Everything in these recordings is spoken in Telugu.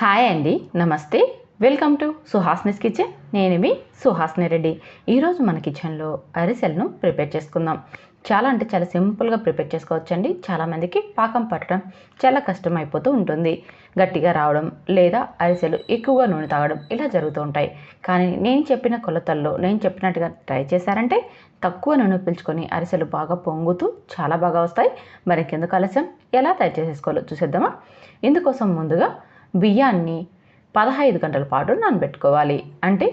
హాయ్ అండి నమస్తే వెల్కమ్ టు సుహాస్నిస్ కిచెన్ నేను మీ సుహాస్ని రెడ్డి ఈరోజు మన కిచెన్లో అరిసెలను ప్రిపేర్ చేసుకుందాం. చాలా అంటే చాలా సింపుల్గా ప్రిపేర్ చేసుకోవచ్చండి. చాలామందికి పాకం పట్టడం చాలా కష్టం అయిపోతూ ఉంటుంది. గట్టిగా రావడం లేదా అరిసెలు ఎక్కువగా నూనె తాగడం ఇలా జరుగుతూ ఉంటాయి. కానీ నేను చెప్పిన కొలతల్లో నేను చెప్పినట్టుగా ట్రై చేశారంటే తక్కువ నూనె పీల్చుకొని అరిసెలు బాగా పొంగుతూ చాలా బాగా వస్తాయి. మరి కిందకు ఆలస్యం? ఎలా తయారు చేసేసుకోవాలో చూసేద్దామా? ఇందుకోసం ముందుగా బియ్యాన్ని పదహైదు గంటల పాటు నానబెట్టుకోవాలి. అంటే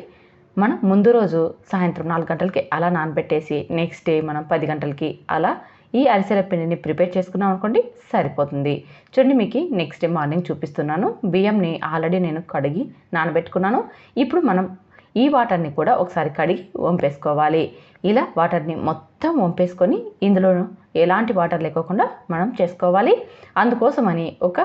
మనం ముందు రోజు సాయంత్రం నాలుగు గంటలకి అలా నానబెట్టేసి నెక్స్ట్ డే మనం పది గంటలకి అలా ఈ అరిసెల పిండిని ప్రిపేర్ చేసుకున్నాం అనుకోండి సరిపోతుంది. చూడండి మీకు నెక్స్ట్ డే మార్నింగ్ చూపిస్తున్నాను. బియ్యంని ఆల్రెడీ నేను కడిగి నానబెట్టుకున్నాను. ఇప్పుడు మనం ఈ వాటర్ని కూడా ఒకసారి కడిగి వంపేసుకోవాలి. ఇలా వాటర్ని మొత్తం వంపేసుకొని ఇందులో ఎలాంటి వాటర్ లేకోకుండా మనం చేసుకోవాలి. అందుకోసమని ఒక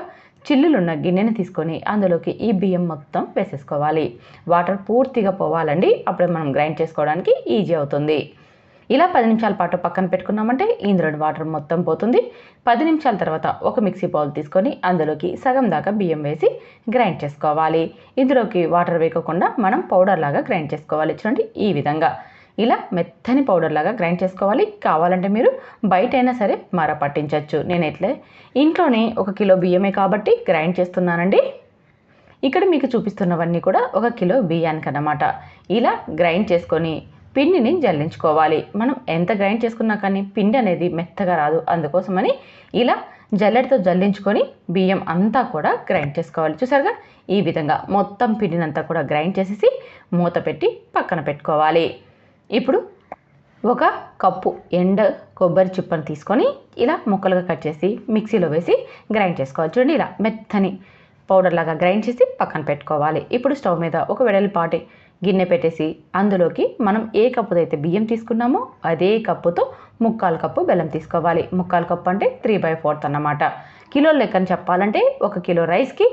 చిల్లులున్న గిన్నెని తీసుకొని అందులోకి ఈ బియ్యం మొత్తం వేసేసుకోవాలి. వాటర్ పూర్తిగా పోవాలండి. అప్పుడే మనం గ్రైండ్ చేసుకోవడానికి ఈజీ అవుతుంది. ఇలా పది నిమిషాల పాటు పక్కన పెట్టుకున్నామంటే ఇందులోని వాటర్ మొత్తం పోతుంది. పది నిమిషాల తర్వాత ఒక మిక్సీ బౌల్ తీసుకొని అందులోకి సగం దాకా బియ్యం వేసి గ్రైండ్ చేసుకోవాలి. ఇందులోకి వాటర్ వేయకుండా మనం పౌడర్ లాగా గ్రైండ్ చేసుకోవాలి. చూడండి ఈ విధంగా. ఇలా మెత్తని పౌడర్ లాగా గ్రైండ్ చేసుకోవాలి. కావాలంటే మీరు బయట అయినా సరే మర పట్టించవచ్చు నేను ఎట్లే ఇంట్లోనే ఒక కిలో బియ్యమే కాబట్టి గ్రైండ్ చేస్తున్నానండి. ఇక్కడ మీకు చూపిస్తున్నవన్నీ కూడా ఒక కిలో బియ్యానికి అన్నమాట ఇలా గ్రైండ్ చేసుకొని పిండిని జల్లించుకోవాలి. మనం ఎంత గ్రైండ్ చేసుకున్నా కానీ పిండి అనేది మెత్తగా రాదు. అందుకోసమని ఇలా జల్లెడతో జల్లించుకొని బియ్యం అంతా కూడా గ్రైండ్ చేసుకోవాలి. చూసారుగా? ఈ విధంగా మొత్తం పిండినంతా కూడా గ్రైండ్ చేసేసి మూత పెట్టి పక్కన పెట్టుకోవాలి. ఇప్పుడు ఒక కప్పు ఎండ కొబ్బరి చిప్పను తీసుకొని ఇలా ముక్కలుగా కట్ చేసి మిక్సీలో వేసి గ్రైండ్ చేసుకోవాలి. చూడండి ఇలా మెత్తని పౌడర్ లాగా గ్రైండ్ చేసి పక్కన పెట్టుకోవాలి. ఇప్పుడు స్టవ్ మీద ఒక వెడల్పాటి గిన్నె పెట్టేసి అందులోకి మనం ఏ కప్పుతో అయితే బియ్యం తీసుకున్నామో అదే కప్పుతో ముక్కాలు కప్పు బెల్లం తీసుకోవాలి. ముక్కాలు కప్పు అంటే త్రీ బై ఫోర్త్ అన్నమాట. కిలో లెక్కన చెప్పాలంటే ఒక కిలో రైస్కి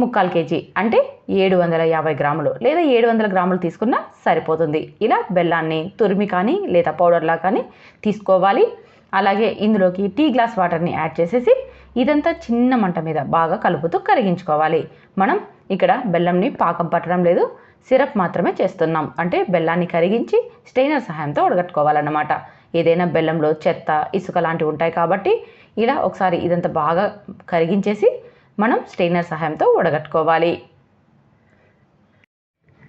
ముక్కాలు కేజీ అంటే ఏడు వందల యాభై గ్రాములు లేదా ఏడు వందల గ్రాములు తీసుకున్నా సరిపోతుంది. ఇలా బెల్లాన్ని తురిమి కానీ లేదా పౌడర్లా కానీ తీసుకోవాలి. అలాగే ఇందులోకి టీ గ్లాస్ వాటర్ని యాడ్ చేసేసి ఇదంతా చిన్న మంట మీద బాగా కలుపుతూ కరిగించుకోవాలి. మనం ఇక్కడ బెల్లంని పాకం పట్టడం లేదు సిరప్ మాత్రమే చేస్తున్నాం. అంటే బెల్లాన్ని కరిగించి స్టెయినర్ సహాయంతో ఉడగట్టుకోవాలన్నమాట. ఏదైనా బెల్లంలో చెత్త ఇసుక లాంటివి ఉంటాయి కాబట్టి ఇలా ఒకసారి ఇదంతా బాగా కరిగించేసి మనం స్టెయినర్ సహాయంతో ఉడగట్టుకోవాలి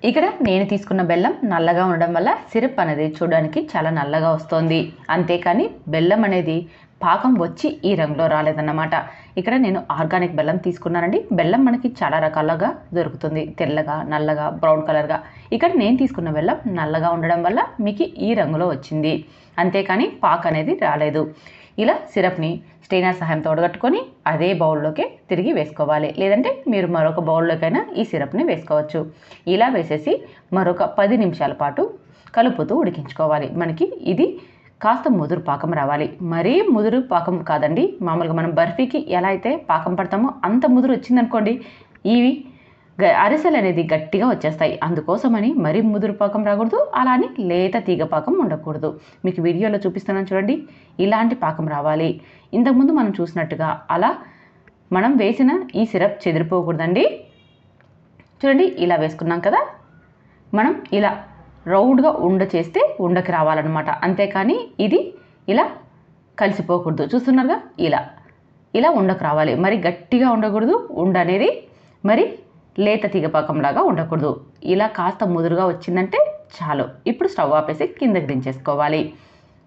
ఇక్కడ నేను తీసుకున్న బెల్లం నల్లగా ఉండడం వల్ల సిరప్ అనేది చూడడానికి చాలా నల్లగా వస్తుంది. అంతేకాని బెల్లం అనేది పాకం వచ్చి ఈ రంగులో రాలేదన్నమాట. ఇక్కడ నేను ఆర్గానిక్ బెల్లం తీసుకున్నానండి. బెల్లం మనకి చాలా రకాలుగా దొరుకుతుంది. తెల్లగా నల్లగా బ్రౌన్ కలర్గా. ఇక్కడ నేను తీసుకున్న బెల్లం నల్లగా ఉండడం వల్ల మీకు ఈ రంగులో వచ్చింది. అంతేకాని పాక్ అనేది రాలేదు. ఇలా సిరప్ని స్టెయినర్ సహాయంతో ఉడగట్టుకొని అదే బౌల్లోకి తిరిగి వేసుకోవాలి. లేదంటే మీరు మరొక బౌల్లోకైనా ఈ సిరప్ని వేసుకోవచ్చు. ఇలా వేసేసి మరొక పది నిమిషాల పాటు కలుపుతూ ఉడికించుకోవాలి. మనకి ఇది కాస్త ముదురు పాకం రావాలి. మరీ ముదురు పాకం కాదండి. మామూలుగా మనం బర్ఫీకి ఎలా అయితే పాకం పడతామో అంత ముదురు వచ్చిందనుకోండి ఇవి అరిసెలు అనేది గట్టిగా వచ్చేస్తాయి. అందుకోసమని మరీ ముదురు పాకం రాకూడదు అలానే లేత తీగ పాకం ఉండకూడదు. మీకు వీడియోలో చూపిస్తున్నాను చూడండి. ఇలాంటి పాకం రావాలి. ఇంతకుముందు మనం చూసినట్టుగా అలా మనం వేసిన ఈ సిరప్ చెదిరిపోకూడదండి. చూడండి ఇలా వేసుకున్నాం కదా. మనం ఇలా రౌండ్గా ఉండ చేస్తే ఉండకి రావాలన్నమాట. అంతేకాని ఇది ఇలా కలిసిపోకూడదు. చూస్తున్నారుగా? ఇలా. ఇలా ఉండకు రావాలి. మరి గట్టిగా ఉండకూడదు. ఉండ అనేది మరి లేత తీగపాకంలాగా ఉండకూడదు. ఇలా కాస్త ముదురుగా వచ్చిందంటే చాలు. ఇప్పుడు స్టవ్ ఆపేసి కిందకి దించేసుకోవాలి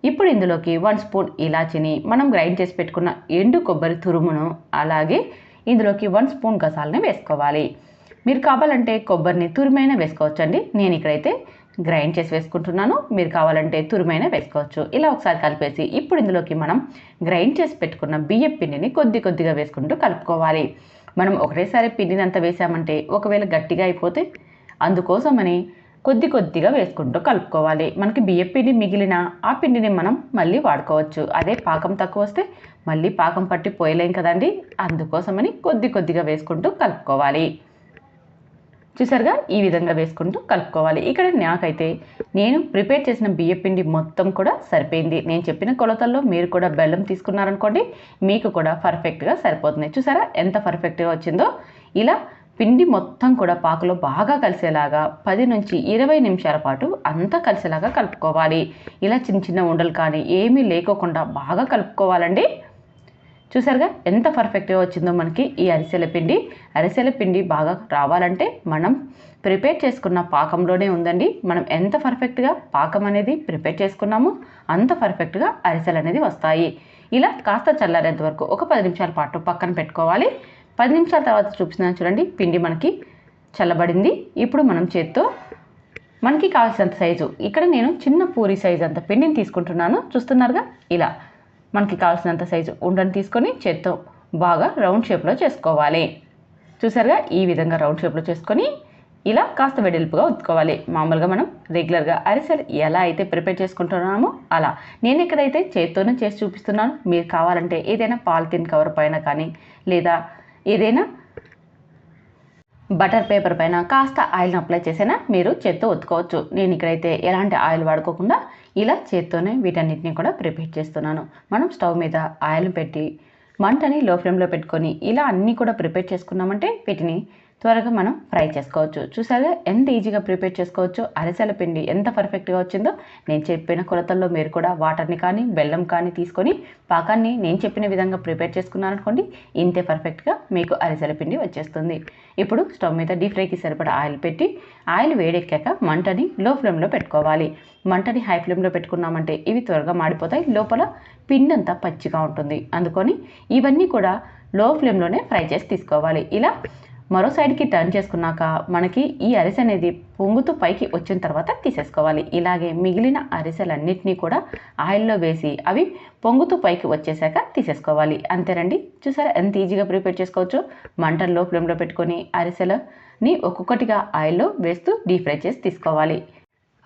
ఇప్పుడు ఇందులోకి వన్ స్పూన్ ఇలాచిని మనం గ్రైండ్ చేసి పెట్టుకున్న ఎండు కొబ్బరి తురుమును అలాగే ఇందులోకి వన్ స్పూన్ గసాలని వేసుకోవాలి. మీరు కావాలంటే కొబ్బరిని తురిమైనా వేసుకోవచ్చు అండి నేను ఇక్కడైతే గ్రైండ్ చేసి వేసుకుంటున్నాను. మీరు కావాలంటే తురుమైన వేసుకోవచ్చు. ఇలా ఒకసారి కలిపేసి ఇప్పుడు ఇందులోకి మనం గ్రైండ్ చేసి పెట్టుకున్న బియ్యం పిండిని కొద్ది కొద్దిగా వేసుకుంటూ కలుపుకోవాలి. మనం ఒకటేసారి పిండినంత వేసామంటే ఒకవేళ గట్టిగా అయిపోతే అందుకోసమని కొద్ది కొద్దిగా వేసుకుంటూ కలుపుకోవాలి. మనకి బియ్యం పిండి మిగిలిన ఆ పిండిని మనం మళ్ళీ వాడుకోవచ్చు. అదే పాకం తక్కువ వస్తే మళ్ళీ పాకం పట్టి పోయలేం కదండి? అందుకోసమని కొద్ది కొద్దిగా వేసుకుంటూ కలుపుకోవాలి. చూసారుగా? ఈ విధంగా వేసుకుంటూ కలుపుకోవాలి. ఇక్కడ నాకైతే నేను ప్రిపేర్ చేసిన బియ్యం పిండి మొత్తం కూడా సరిపోయింది. నేను చెప్పిన కొలతల్లో మీరు కూడా బెల్లం తీసుకున్నారనుకోండి మీకు కూడా పర్ఫెక్ట్గా సరిపోతుంది. చూసారా? ఎంత పర్ఫెక్ట్గా వచ్చిందో? ఇలా పిండి మొత్తం కూడా పాకులో బాగా కలిసేలాగా పది నుంచి ఇరవై నిమిషాల పాటు అంతా కలిసేలాగా కలుపుకోవాలి. ఇలా చిన్న చిన్న ఉండలు కానీ ఏమీ లేకోకుండా బాగా కలుపుకోవాలండి. చూసారుగా ఎంత పర్ఫెక్ట్గా వచ్చిందో మనకి ఈ అరిసెల పిండి. అరిసెల పిండి బాగా రావాలంటే మనం ప్రిపేర్ చేసుకున్న పాకంలోనే ఉందండి. మనం ఎంత పర్ఫెక్ట్గా పాకం అనేది ప్రిపేర్ చేసుకున్నామో అంత పర్ఫెక్ట్గా అరిసెలు అనేది వస్తాయి. ఇలా కాస్త చల్లారేంత వరకు ఒక పది నిమిషాల పాటు పక్కన పెట్టుకోవాలి. పది నిమిషాల తర్వాత చూపిస్తున్నాను చూడండి పిండి మనకి చల్లబడింది. ఇప్పుడు మనం చేత్తో మనకి కావాల్సినంత సైజు ఇక్కడ నేను చిన్న పూరి సైజు అంత పిండిని తీసుకుంటున్నాను. చూస్తున్నారుగా ఇలా. మనకి కావాల్సినంత సైజు ఉండని తీసుకొని చేత్తో బాగా రౌండ్ షేప్లో చేసుకోవాలి. చూసారుగా? ఈ విధంగా రౌండ్ షేప్లో చేసుకొని ఇలా కాస్త వెడల్పుగా ఉత్తుకోవాలి మామూలుగా మనం రెగ్యులర్గా అరిసెలు ఎలా అయితే ప్రిపేర్ చేసుకుంటున్నామో అలా. నేను ఎక్కడైతే చేత్తోనే చేసి చూపిస్తున్నాను. మీరు కావాలంటే ఏదైనా పాలిథిన్ కవర్ పైన కానీ లేదా ఏదైనా బటర్ పేపర్ పైన కాస్త ఆయిల్ని అప్లై చేసినా? మీరు చేత్తో ఒత్తుకోవచ్చు. నేను ఇక్కడైతే ఎలాంటి ఆయిల్ వాడుకోకుండా ఇలా చేత్తోనే వీటన్నిటిని కూడా ప్రిపేర్ చేస్తున్నాను. మనం స్టవ్ మీద ఆయిల్ పెట్టి మంటని లో ఫ్లేమ్లో పెట్టుకొని ఇలా అన్నీ కూడా ప్రిపేర్ చేసుకున్నామంటే వీటిని త్వరగా మనం ఫ్రై చేసుకోవచ్చు. చూసారా ఎంత ఈజీగా ప్రిపేర్ చేసుకోవచ్చు? అరిసెల పిండి ఎంత పర్ఫెక్ట్గా వచ్చిందో నేను చెప్పిన కొలతల్లో మీరు కూడా వాటర్ని కానీ బెల్లం కానీ తీసుకొని పాకాన్ని నేను చెప్పిన విధంగా ప్రిపేర్ చేసుకున్నారనుకోండి ఇంతే పర్ఫెక్ట్గా మీకు అరిసెల పిండి వచ్చేస్తుంది. ఇప్పుడు స్టవ్ మీద డీప్ ఫ్రైకి సరిపడా ఆయిల్ పెట్టి ఆయిల్ వేడెక్కాక మంటని లో ఫ్లేమ్లో పెట్టుకోవాలి. మంటని హై ఫ్లేమ్లో పెట్టుకున్నామంటే ఇవి త్వరగా మాడిపోతాయి లోపల పిండి అంతా పచ్చిగా ఉంటుంది. అందుకొని ఇవన్నీ కూడా లో ఫ్లేమ్లోనే ఫ్రై చేసి తీసుకోవాలి. ఇలా మరో సైడ్కి టర్న్ చేసుకున్నాక మనకి ఈ అరిసె అనేది పొంగుతూ పైకి వచ్చిన తర్వాత తీసేసుకోవాలి. ఇలాగే మిగిలిన అరిసెలన్నింటినీ కూడా ఆయిల్లో వేసి అవి పొంగుతూ పైకి వచ్చేసాక తీసేసుకోవాలి. అంతేనండి చూసారా? ఎంత ఈజీగా ప్రిపేర్ చేసుకోవచ్చు? మంటను లో ఫ్లేమ్లో పెట్టుకొని అరిసెలని ఒక్కొక్కటిగా ఆయిల్లో వేస్తూ డీప్ ఫ్రై చేసి తీసుకోవాలి.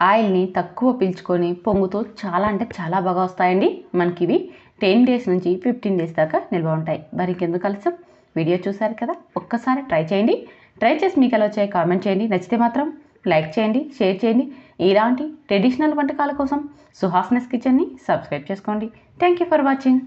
ఆయిల్ని తక్కువ పీల్చుకొని పొంగుతూ చాలా అంటే చాలా బాగా వస్తాయండి. మనకి ఇవి టెన్ డేస్ నుంచి ఫిఫ్టీన్ డేస్ దాకా నిల్వ ఉంటాయి. మరి ఇంకెందుకు కలిసాం వీడియో చూసారు కదా? ఒక్కసారి ట్రై చేయండి. ట్రై చేసి మీకు ఎలా వచ్చాయి కామెంట్ చేయండి. నచ్చితే మాత్రం లైక్ చేయండి షేర్ చేయండి. ఇలాంటి ట్రెడిషనల్ వంటకాల కోసం సుహాస్నెస్ కిచెన్ని సబ్స్క్రైబ్ చేసుకోండి. Thank you for watching.